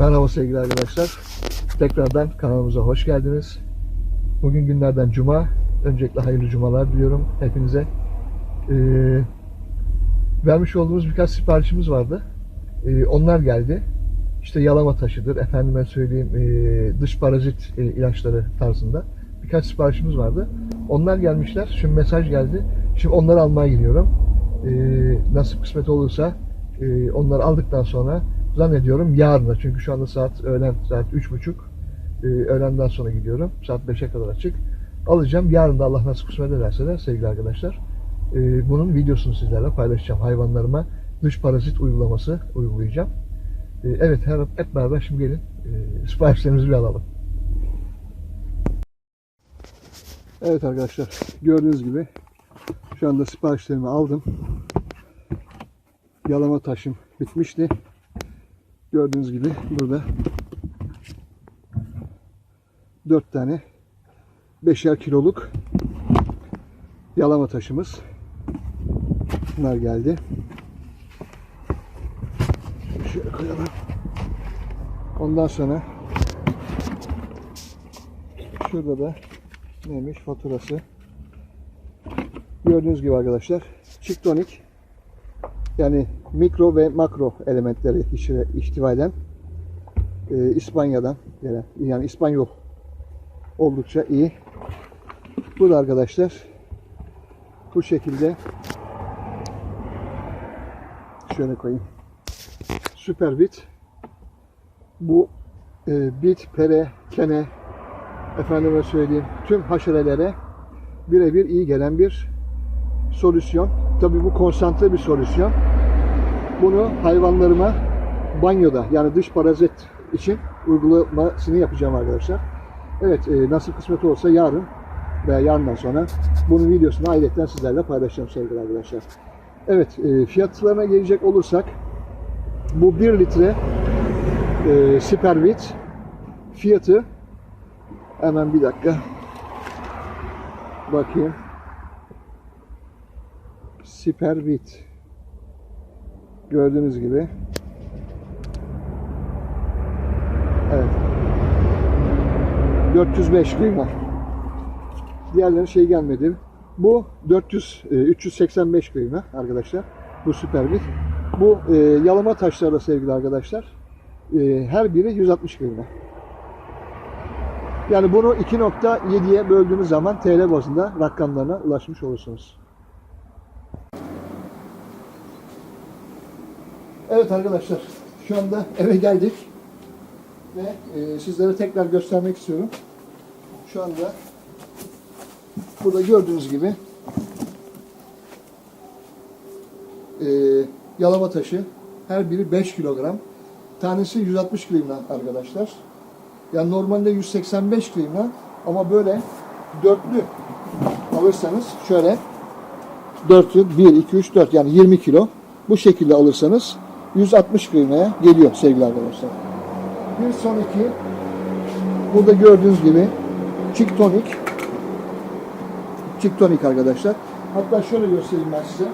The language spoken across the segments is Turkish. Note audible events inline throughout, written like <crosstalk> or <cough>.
Merhaba sevgili arkadaşlar. Tekrardan kanalımıza hoş geldiniz. Bugün günlerden cuma. Öncelikle hayırlı cumalar diliyorum hepinize. Ee, vermiş olduğumuz birkaç siparişimiz vardı. Ee, onlar geldi. İşte yalama taşıdır, efendime söyleyeyim ee, dış parazit ee, ilaçları tarzında birkaç siparişimiz vardı. Onlar gelmişler. Şimdi mesaj geldi. Şimdi onları almaya gidiyorum. Ee, nasip kısmet olursa ee, onları aldıktan sonra zannediyorum yarına çünkü şu anda saat öğlen saat üç buçuk. Ee, öğlenden sonra gidiyorum. Saat 5'e kadar açık. Alacağım. Yarın da Allah nasip kısmet ederse de sevgili arkadaşlar ee, bunun videosunu sizlerle paylaşacağım. Hayvanlarıma dış parazit uygulaması uygulayacağım. Ee, evet hep, hep beraber şimdi gelin ee, siparişlerimizi bir alalım. Evet arkadaşlar gördüğünüz gibi şu anda siparişlerimi aldım. Yalama taşım bitmişti. Gördüğünüz gibi burada 4 tane 5'er kiloluk yalama taşımız. Bunlar geldi. Şöyle koyalım. Ondan sonra şurada da neymiş faturası. Gördüğünüz gibi arkadaşlar Chictonic yani mikro ve makro elementleri ihtiva eden e, İspanya'dan gelen yani İspanyol oldukça iyi. Bu da arkadaşlar bu şekilde şöyle koyayım. Süper bit. Bu e, bit, pere, kene efendime söyleyeyim tüm haşerelere birebir iyi gelen bir solüsyon. Tabii bu konsantre bir solüsyon. Bunu hayvanlarıma banyoda yani dış parazit için uygulamasını yapacağım arkadaşlar. Evet e, nasıl kısmet olsa yarın veya yarından sonra bunun videosunu ayrıca sizlerle paylaşacağım sevgili arkadaşlar. Evet e, fiyatlarına gelecek olursak bu 1 litre e, Supervit fiyatı hemen bir dakika bakayım Superbit. Gördüğünüz gibi. Evet. 405 kıyma. Diğerleri şey gelmedi. Bu 400 e, 385 kıyma arkadaşlar. Bu Superbit. Bu e, yalama taşları da sevgili arkadaşlar. E, her biri 160 kıyma. Yani bunu 2.7'ye böldüğünüz zaman TL bazında rakamlarına ulaşmış olursunuz. Evet arkadaşlar, şu anda eve geldik ve e, sizlere tekrar göstermek istiyorum. Şu anda burada gördüğünüz gibi e, yalama taşı her biri 5 kilogram. Tanesi 160 gramla arkadaşlar. Yani normalde 185 gramla ama böyle dörtlü alırsanız şöyle dörtlü 1, 2, 3, 4 yani 20 kilo bu şekilde alırsanız 160 gramaya geliyor sevgili arkadaşlar. Bir sonraki burada gördüğünüz gibi Chictonic Chictonic arkadaşlar. Hatta şöyle göstereyim ben size.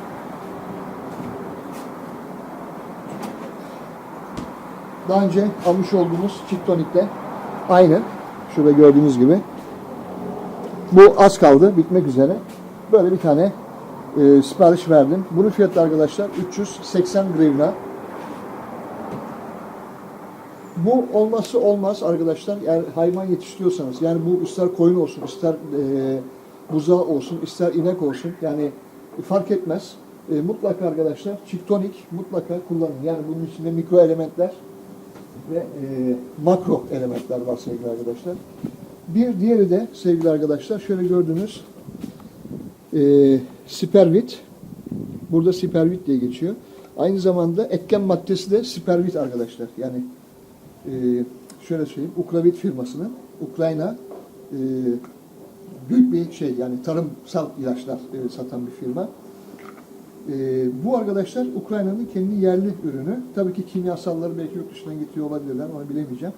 Daha önce almış olduğumuz Chictonic'te aynı. Şurada gördüğünüz gibi. Bu az kaldı. Bitmek üzere. Böyle bir tane e, sipariş verdim. Bunun fiyatı arkadaşlar 380 grivna. Bu olması olmaz arkadaşlar. Eğer hayvan yetiştiriyorsanız yani bu ister koyun olsun, ister e, buzağı olsun, ister inek olsun yani fark etmez. E, mutlaka arkadaşlar çiftonik mutlaka kullanın. Yani bunun içinde mikro elementler ve e, makro elementler var sevgili arkadaşlar. Bir diğeri de sevgili arkadaşlar şöyle gördüğünüz e, Supervit. Burada Supervit diye geçiyor. Aynı zamanda etken maddesi de Supervit arkadaşlar. Yani e, şöyle söyleyeyim, Ukravit firmasının Ukrayna e, büyük bir şey yani tarımsal ilaçlar e, satan bir firma. E, bu arkadaşlar Ukrayna'nın kendi yerli ürünü. Tabii ki kimyasalları belki yurt dışından getiriyor olabilirler, onu bilemeyeceğim.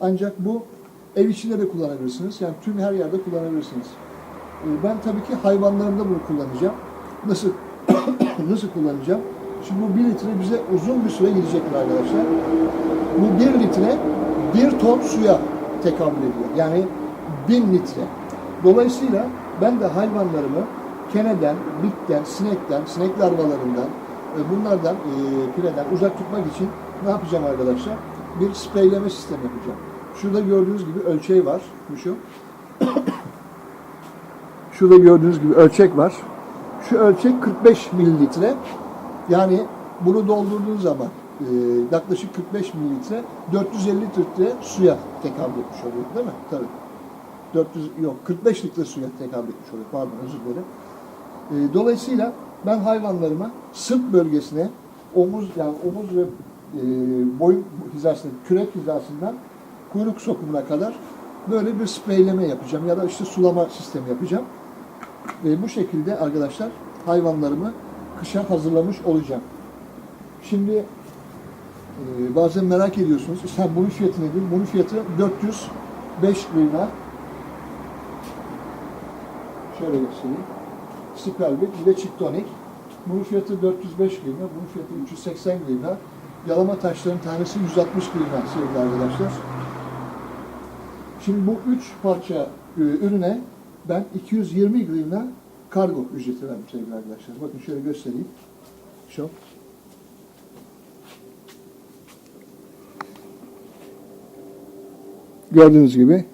Ancak bu ev içinde de kullanabilirsiniz. Yani tüm her yerde kullanabilirsiniz. E, ben tabii ki hayvanlarımda bunu kullanacağım. Nasıl <coughs> nasıl kullanacağım? Şimdi bu 1 litre bize uzun bir süre gidecektir arkadaşlar. Bu 1 litre 1 ton suya tekabül ediyor. Yani 1000 litre. Dolayısıyla ben de hayvanlarımı keneden, bitten, sinekten, sinek larvalarından, bunlardan, e, pireden uzak tutmak için ne yapacağım arkadaşlar? Bir spreyleme sistemi yapacağım. Şurada gördüğünüz gibi ölçeği var. Bu şu. Şurada gördüğünüz gibi ölçek var. Şu ölçek 45 mililitre. Yani bunu doldurduğun zaman e, yaklaşık 45 mililitre 450 litre suya tekabül etmiş oluyor değil mi? Tabii. 400 yok 45 litre suya tekabül etmiş oluyor. Pardon özür dilerim. E, dolayısıyla ben hayvanlarıma sırt bölgesine omuz yani omuz ve e, boyun hizasına, kürek hizasından kuyruk sokumuna kadar böyle bir spreyleme yapacağım ya da işte sulama sistemi yapacağım. Ve bu şekilde arkadaşlar hayvanlarımı kışa hazırlamış olacağım. Şimdi e, bazen merak ediyorsunuz. Sen bunun fiyatı nedir? Bunun fiyatı 405 lira. Şöyle göstereyim. Sperlbit bir de Chiptonic. Bunun fiyatı 405 lira. Bunun fiyatı 380 lira. Yalama taşların tanesi 160 lira sevgili arkadaşlar. Şimdi bu üç parça e, ürüne ben 220 grivna kargo ücreti verdim sevgili arkadaşlar. Bakın şöyle göstereyim. Şu. Gördüğünüz gibi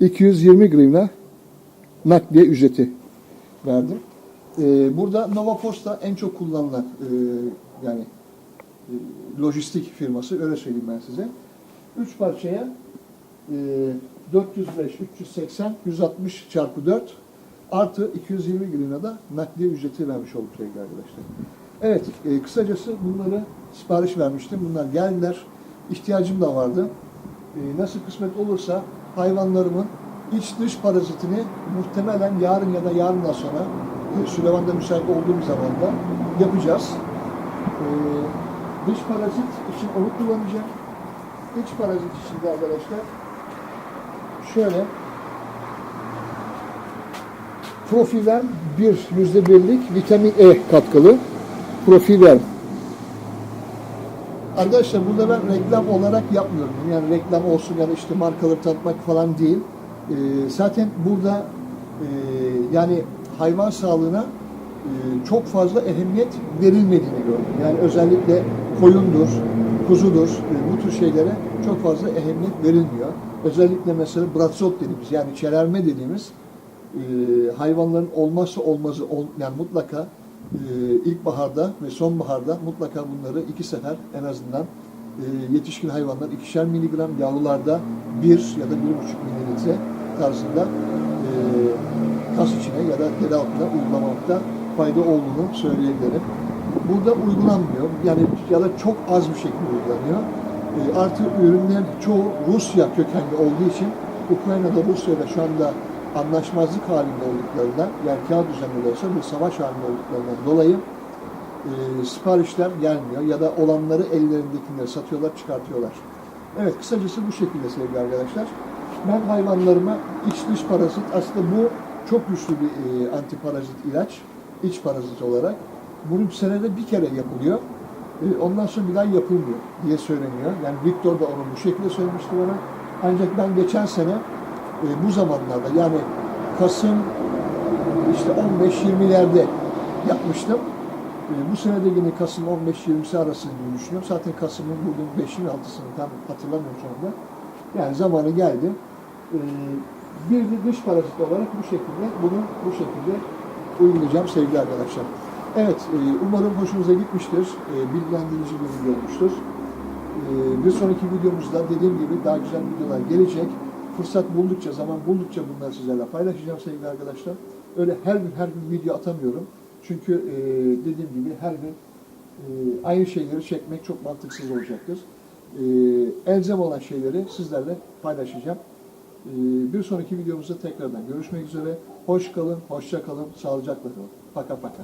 220 grivna nakliye ücreti verdim. Ee, burada Nova Posta en çok kullanılan e, yani e, lojistik firması öyle söyleyeyim ben size. Üç parçaya e, 405, 380, 160 çarpı 4 artı 220 grivna da nakliye ücreti vermiş olduk sevgili arkadaşlar. Evet, e, kısacası bunları sipariş vermiştim. Bunlar geldiler. İhtiyacım da vardı. E, nasıl kısmet olursa hayvanlarımın iç dış parazitini muhtemelen yarın ya da yarından sonra e, Süleyman'da müsait olduğum zaman da yapacağız. E, dış parazit için onu kullanacağım. İç parazit için de arkadaşlar şöyle Profiverm 1 yüzde birlik vitamin E katkılı Profiverm. Arkadaşlar burada ben reklam olarak yapmıyorum. Yani reklam olsun ya da işte markaları tanıtmak falan değil. Ee, zaten burada e, yani hayvan sağlığına e, çok fazla ehemmiyet verilmediğini gördüm. Yani özellikle koyundur, kuzudur, e, bu tür şeylere çok fazla ehemmiyet verilmiyor. Özellikle mesela bratzot dediğimiz yani çelerme dediğimiz e, hayvanların olmazsa olmazı ol, yani mutlaka e, ilkbaharda ve sonbaharda mutlaka bunları iki sefer en azından e, yetişkin hayvanlar ikişer miligram yavrularda bir ya da bir buçuk mililitre tarzında e, kas içine ya da deri altına uygulamakta fayda olduğunu söyleyebilirim. Burada uygulanmıyor. Yani ya da çok az bir şekilde uygulanıyor. E, artı ürünlerin çoğu Rusya kökenli olduğu için Ukrayna'da Rusya'da şu anda anlaşmazlık halinde olduklarından yani kağıt üzerinde de olsa bir savaş halinde olduklarından dolayı e, siparişler gelmiyor ya da olanları ellerindekileri satıyorlar, çıkartıyorlar. Evet, kısacası bu şekilde sevgili arkadaşlar. Ben hayvanlarıma iç dış parazit, aslında bu çok güçlü bir e, antiparazit ilaç, iç parazit olarak. Bunun senede bir kere yapılıyor. E, ondan sonra bir daha yapılmıyor diye söyleniyor. Yani Victor da onu bu şekilde söylemişti bana. Ancak ben geçen sene e, bu zamanlarda yani Kasım işte 15-20'lerde yapmıştım. E, bu sene de yine Kasım 15-20'si arasında diye düşünüyorum. Zaten Kasım'ın bugün 5'i mi 6'sını tam hatırlamıyorum şu anda. Yani zamanı geldi. E, bir de dış parazit olarak bu şekilde, bunu bu şekilde uygulayacağım sevgili arkadaşlar. Evet, e, umarım hoşunuza gitmiştir. E, bilgilendirici bir video olmuştur. E, bir sonraki videomuzda dediğim gibi daha güzel videolar gelecek. Fırsat buldukça, zaman buldukça bunları sizlerle paylaşacağım sevgili arkadaşlar. Öyle her gün her gün video atamıyorum. Çünkü e, dediğim gibi her gün e, aynı şeyleri çekmek çok mantıksız olacaktır. E, elzem olan şeyleri sizlerle paylaşacağım. E, bir sonraki videomuzda tekrardan görüşmek üzere. Hoş kalın, hoşça kalın, sağlıcakla kalın. Paka paka.